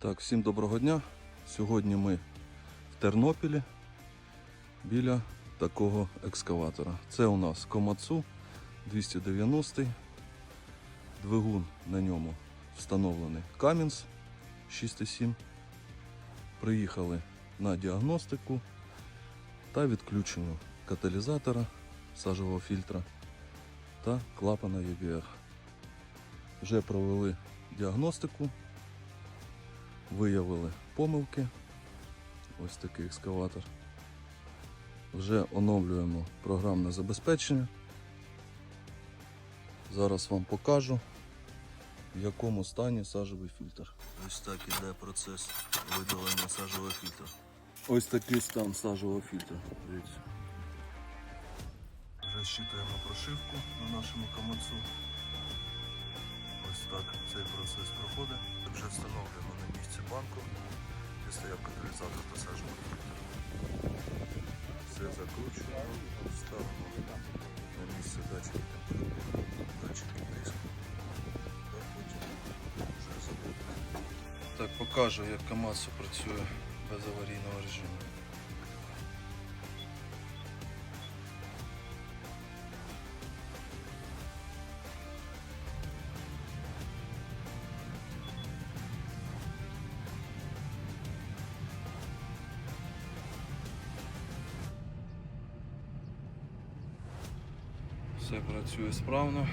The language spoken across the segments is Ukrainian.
Так, всім доброго дня. Сьогодні ми в Тернопілі біля такого екскаватора. Це у нас Комацу 290. Двигун на ньому встановлений Камінс 6,7. Приїхали на діагностику та відключенню каталізатора сажового фільтра та клапана EGR. Вже провели діагностику, виявили помилки. Ось такий екскаватор. Вже оновлюємо програмне забезпечення. Зараз вам покажу, в якому стані сажовий фільтр. Ось так іде процес видалення сажового фільтра. Ось такий стан сажового фільтра. Дивіться. Вже щитуємо прошивку на нашому комацу. Ось так цей процес проходить. Вже встановлюємо банку, де стояв каталізатор посажу. Все закручуємо, ставимо на місце датчики температури, датчики тиску. Та потім вже заводимо. Так, покажу, як КАМАЗ працює без аварійного режиму. Все працює справно.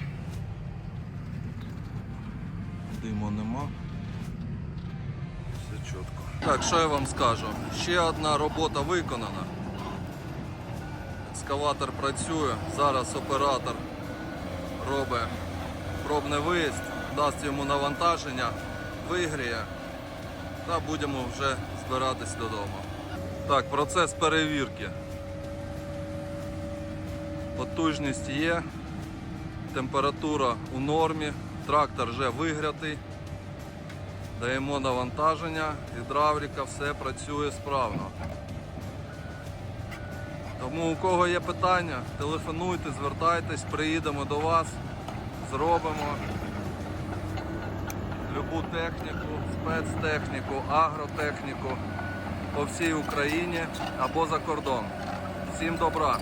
Диму нема. Все чітко. Так, що я вам скажу? Ще одна робота виконана. Екскаватор працює. Зараз оператор робить пробний виїзд, дасть йому навантаження, вигріє та будемо вже збиратись додому. Так, процес перевірки. Потужність є, температура у нормі, трактор вже вигрятий. Даємо навантаження, гідравліка, все працює справно. Тому у кого є питання, телефонуйте, звертайтесь, приїдемо до вас, зробимо любу техніку, спецтехніку, агротехніку по всій Україні або за кордон. Всім добра!